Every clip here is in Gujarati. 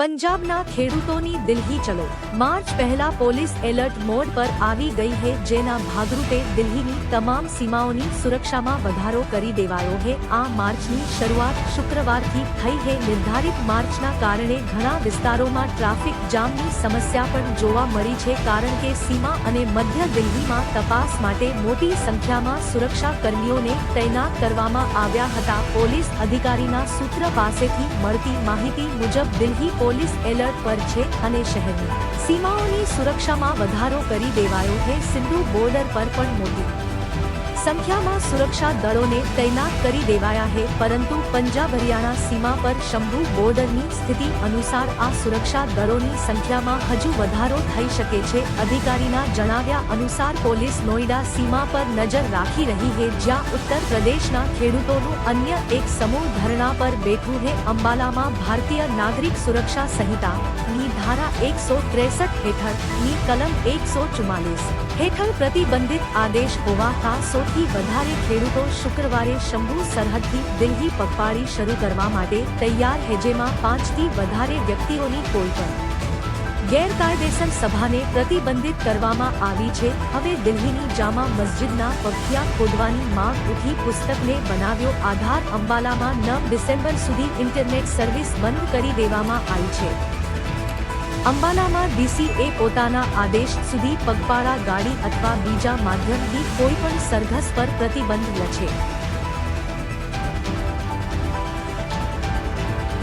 પંજાબના ખેડૂતોની દિલ્હી ચલો. માર્ચ પહેલા પોલીસ એલર્ટ મોડ પર આવી ગઈ હે, જેના ભાગરૂપે દિલ્હીની તમામ સીમાઓની સુરક્ષામાં વધારો કરી દેવાયો છે આ માર્ચની શરૂઆત શુક્રવારથી થઈ હે. નિર્ધારિત માર્ચના કારણે ઘણા વિસ્તારોમાં ટ્રાફિક જામની સમસ્યા પણ જોવા મળી છે, કારણ કે સીમા અને મધ્ય દિલ્હીમાં તપાસ માટે મોટી સંખ્યામાં સુરક્ષા કર્મીઓને તૈનાત કરવામાં આવ્યા હતા. પોલીસ અધિકારીના સૂત્ર પાસેથી મળતી માહિતી મુજબ દિલ્હી પોલીસ એલર્ટ પર છે અને શહેરની સીમાઓની સુરક્ષામાં વધારો કરી દેવાયો છે સિંધુ બોર્ડર પર પણ મોટી સંખ્યામાં સુરક્ષા દળોને તૈનાત કરી દેવાયા છે પરંતુ પંજાબ હરિયાણા સીમા પર શંભુ બોર્ડરની સ્થિતિ અનુસાર આ સુરક્ષા દળોની સંખ્યામાં હજુ વધારો થઈ શકે છે, અધિકારીના જણાવ્યા અનુસાર પોલીસ નોઈડા સીમા પર નજર રાખી રહી છે જ્યાં ઉત્તર પ્રદેશના ખેડૂતોનું અન્ય એક સમૂહ ધરણા પર બેઠું છે અંબાલામાં ભારતીય નાગરિક સુરક્ષા સંહિતા, ની ધારા એકસો ત્રેસઠ હેઠળની કલમ એકસો ચુમ્માલીસ હેઠળ પ્રતિબંધિત આદેશ હોવાતા સૌથી વધારે ખેડૂતો શુક્રવારે શંભુ સરહદથી દિલ્હી પગપાળી શરૂ કરવા માટે તૈયાર હે જેમાં પાંચથી વધારે વ્યક્તિઓની કોઈ પણ. ગેરકાયદેસર સભાને પ્રતિબંધિત કરવામાં આવી છે. હવે દિલ્હીની જામા મસ્જિદના પગથિયા ખોદવાની માંગ ઉઠી પુસ્તકને બનાવ્યો આધાર અંબાલામાં નવ ડિસેમ્બર સુધી ઇન્ટરનેટ સર્વિસ બંધ કરી દેવામાં આવી છે. અંબાલામાં ડીસીએ પોતાના આદેશ સુધી પગપાળા ગાડી અથવા બીજા માધ્યમથી કોઈ પણ સરઘસ પર પ્રતિબંધ લછે.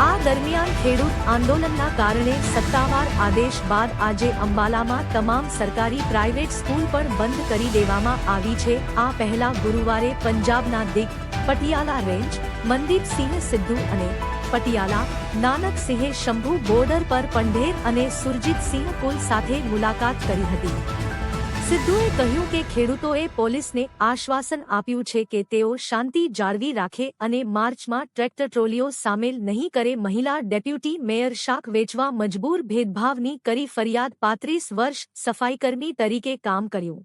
આ દરમિયાન ખેડૂત આંદોલનના કારણે સત્તાવાર આદેશ બાદ આજે અંબાલામાં તમામ સરકારી પ્રાઇવેટ સ્કૂલ પણ બંધ કરી દેવામાં આવી છે. આ પહેલા ગુરુવારે પંજાબના દિગ, પટિયાલા રેન્જ મનદીપસિંહ સિદ્ધુ અને પટિયાલા, નાનક સિંહે શંભુ બોર્ડર પર પંઢેર અને સુરજીતસિંહ કુલ સાથે મુલાકાત કરી હતી. સિદ્ધુએ કહ્યું કે ખેડૂતોએ પોલીસને આશ્વાસન આપ્યું છે કે તેઓ શાંતિ જાળવી રાખે અને માર્ચમાં ટ્રેક્ટર ટ્રોલીઓ સામેલ નહીં કરે મહિલા ડેપ્યુટી મેયર શાક વેચવા મજબૂર ભેદભાવની કરી ફરિયાદ પાંત્રીસ વર્ષ સફાઈકર્મી તરીકે કામ કર્યું.